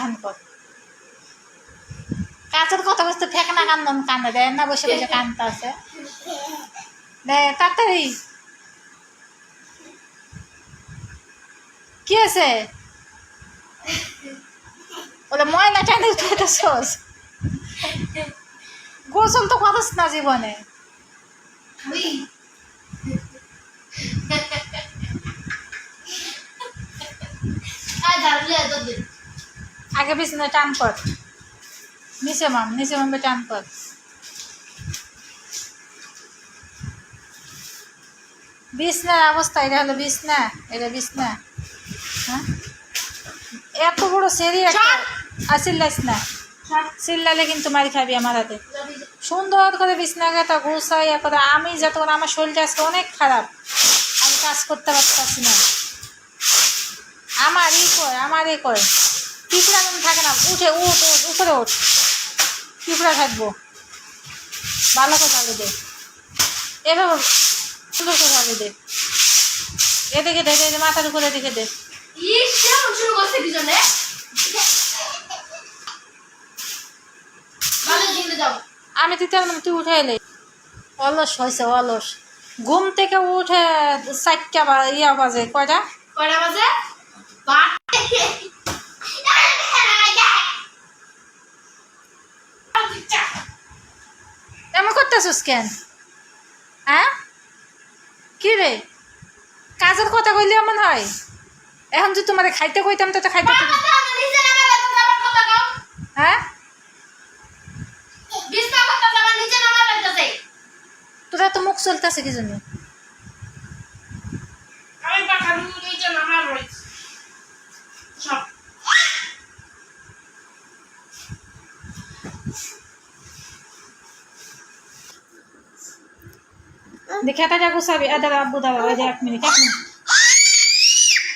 এখন কর। কথা বলতে ফেক না কান্দন কান্দে দেয় না বসে বসে কান্দতে আছে। দে তাড়াতাড়ি। কি আছে ওটা ময়লা টানে উঠেতেছস গোসল তো করিস না জীবনে। আগে পিছনে টান কর। নিচে মাম নিচে মামে টান কর। বিছনার অবস্থা এটা হলো বিছনা এটা বিছনা হ্যাঁ? এত বড় সেরি একটা আর চিল্লাইস না। চিল্লালে কিন্তু মারি খাবি আমার হাতে। সুন্দর করে বিছনা গাতা গুছাই করে আমি যত আমার শরীরটা আজকে অনেক খারাপ আমি কাজ করতে পারতেছি না। আমার ই কর আমার ই কর। পিঁপড়া যেন থাকে না উঠে উঠ উঠ উপরে উঠ পিঁপড়া থাকব। ভালো করে চালু দে। এভাবে সুন্দর করে চালু দে। এদিকে দে দে, মাথার উপরে দিকে দে। শুরু করছে আমি দিতে পারলাম তুই উঠে এলে অলস হয়েছে অলস। ঘুম থেকে উঠে চারটা বা ইয়া বাজে কয়টা? কয়টা বাজে? করতেছিস কেন হ্যাঁ? কি রে? কাজের কথা কইলে এমন হয়? এখন যদি তোমার খাইতে কইতাম তো তো খাইতে হ্যাঁ? তোরা তো মুখ চলতেছে কি জন্য? টাকা গুছাবি দাদা আব্বু দাদা ওই যে এক মিনিট এক মিনিট।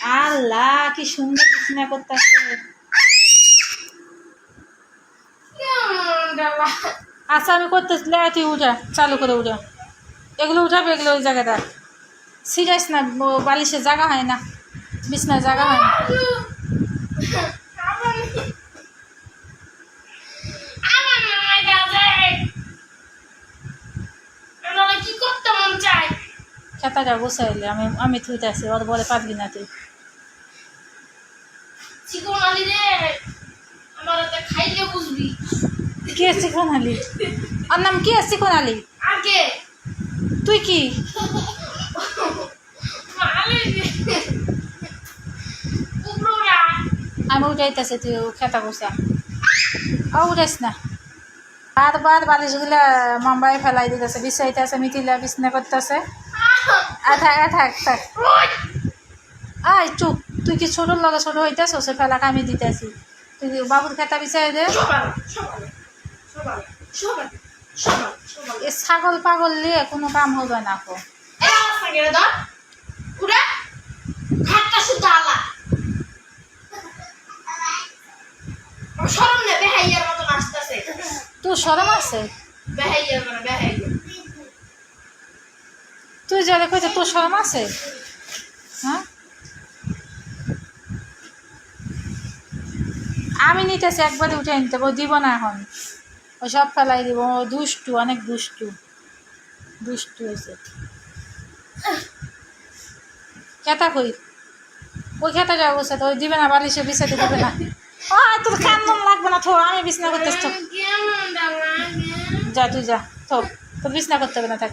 আল্লাহ কি সুন্দর বিছনা করতেছে। আচ্ছা আমি করতেছি। লে, তুই উঠা চালু করে উঠা। এগুলো উঠাবে এগুলো ওই জায়গায় রাখ। সিরিয়াস না ব- বালিশের জায়গা হয় না। বিছনার জায়গা হয় না কি করতে মন চায় খেতাটা গুছাইলে আমি আমি থুইতে আছি ওর বলে পারবি না তুই। চিকন আলি রে আমার খাইলে বুঝবি। কে চিকন আলি? ওর নাম কি আছে চিকন আলি? আগে তুই কি? আমি উঠাইতেছি তুই খেতা গুছা ও উঠাইস না। বারবার বালিশগুলা মাম্বাই ফেলাই দিতেছে বিছাইতেছে মিথিলা বিছনা করতেছে। আর থাক থাক থাক। আয় চুপ। তুই কি ছোটোর লগে ছোটো হইতেছ? সে ফেলা আমি দিতেছি। তুই বাবুর খেতা বিছাই দে? ছাগল পাগল নিয়ে কোনো কাম হবে না কো। আলা। সরম আছে? বেহাইয়ার মানে বেহাইয়ার তুই যারা কইতে তোর সরম আছে? হ্যাঁ? আমি নিতেছি, একবারে উঠে নিতে ও দিব না এখন। ও সব ফেলাই দিব, ও দুষ্টু, অনেক দুষ্টু। দুষ্টু হয়েছে। খেতা কই? ওই খেতা যাব সে তো ওই দিবে না, বালিশে বিছাতে দিবে না। ও, তোর কান্দন লাগবে না, থো, আমি বিছনা করতেছি যা, তুই যা তো তোর বিছনা করতে হবে না, থাক।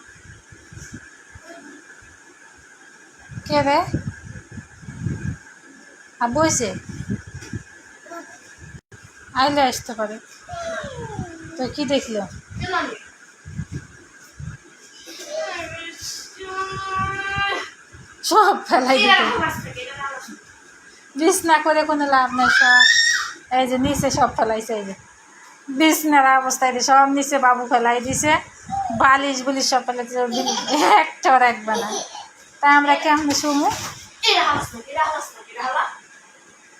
কে রে বইছে আইলে আসতে পারে তো কি দেখল? সব ফেলাই হালা বিছনা করে কোনো লাভ নেই সব এই যে নিচে সব ফেলাইছে এই যে। বিছনার অবস্থায় সব নিচে বাবু ফেলাই দিছে। বালিশ বুলিশ সব ফেলাইছে একটা রাখবে না তাই আমরা কেমন শুমু?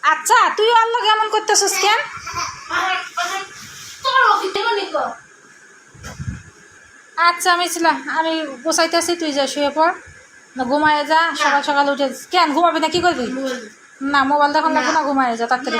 আচ্ছা তুই অল্ল কেমন করতেছিস কেন? আচ্ছা আমি ছিলাম আমি বসাইতেছি তুই যা শুয়ে পড়। না ঘুমায় যা সকাল সকাল উঠে কেন ঘুমাবি না কি করবি? না মোবাইল দেখুন লাগবে না ঘুমায় যা তাড়াতাড়ি